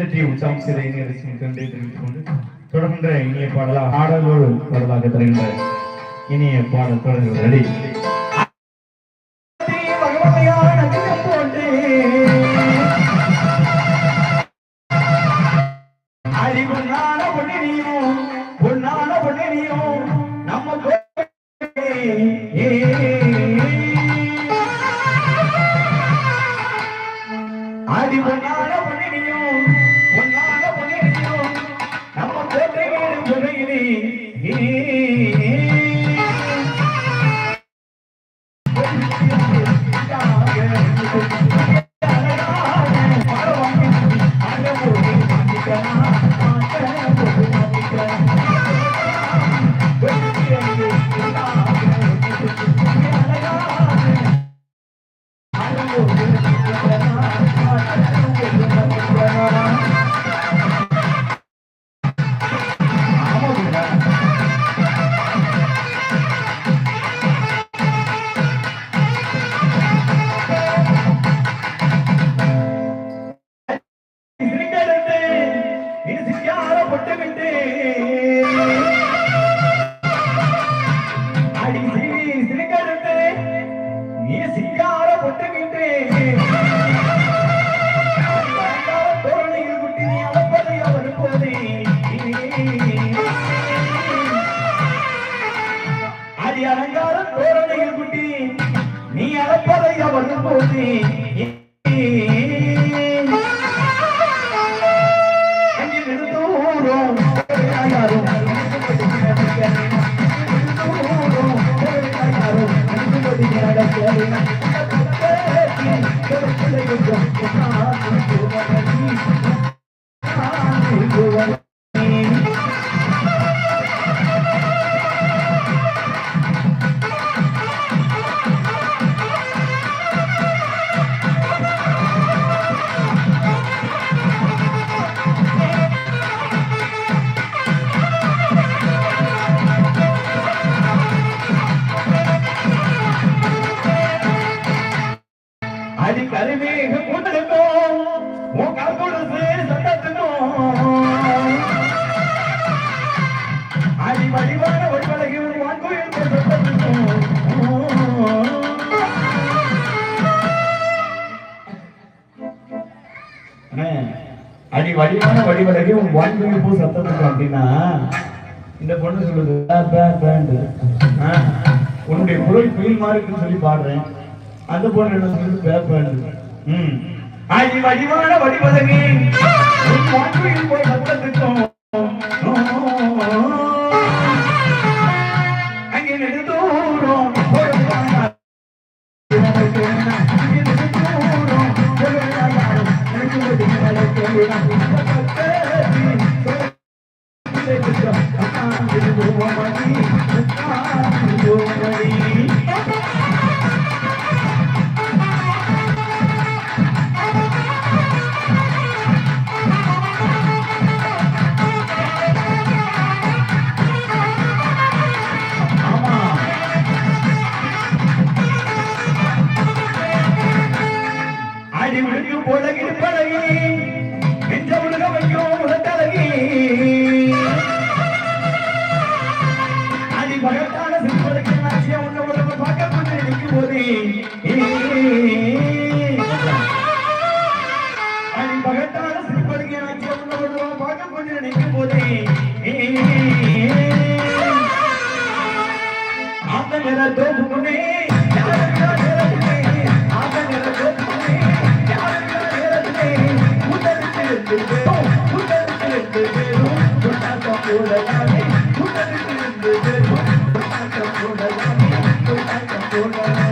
நன்றி. உற்சாகம் இணையரசின் தெரிவித்துக் கொண்டு தொடர்கின்ற இனிய பாடலா ஆடலோடு பாடலாக தருகின்ற இனிய பாடல் தொடர்கிறது. ஆதி பொன்னான பொன்னியும் பொன்னான அடி அலங்கார தோரணையில் குட்டி. நீ அளப்பதை அவர் Thank you. கருமேக கூட்டத்துக்கும் அடி வடிவான வடிவழகி உன் வான்கோயில் அடி வடிவான வடிவழகி உன் வான்கோயில் பூ சத்தத்துக்கும் அப்படின்னா இந்த பொண்ணு சொல்லுது உன்னுடைய குரல் குயில் மாதிரி இருக்குன்னு சொல்லி பாடுறேன். அந்த பொண்ணு என்ன ம். அடி வடிவான வடிவதகி உன் வான்கோயில் போய் அங்கே பகட்டான சிற்பதுக்கு எனக்கு ஒன்று பார்க்க கொஞ்சம் நினைக்கும் போதே. அந்த நில தோப்புமே Thank you.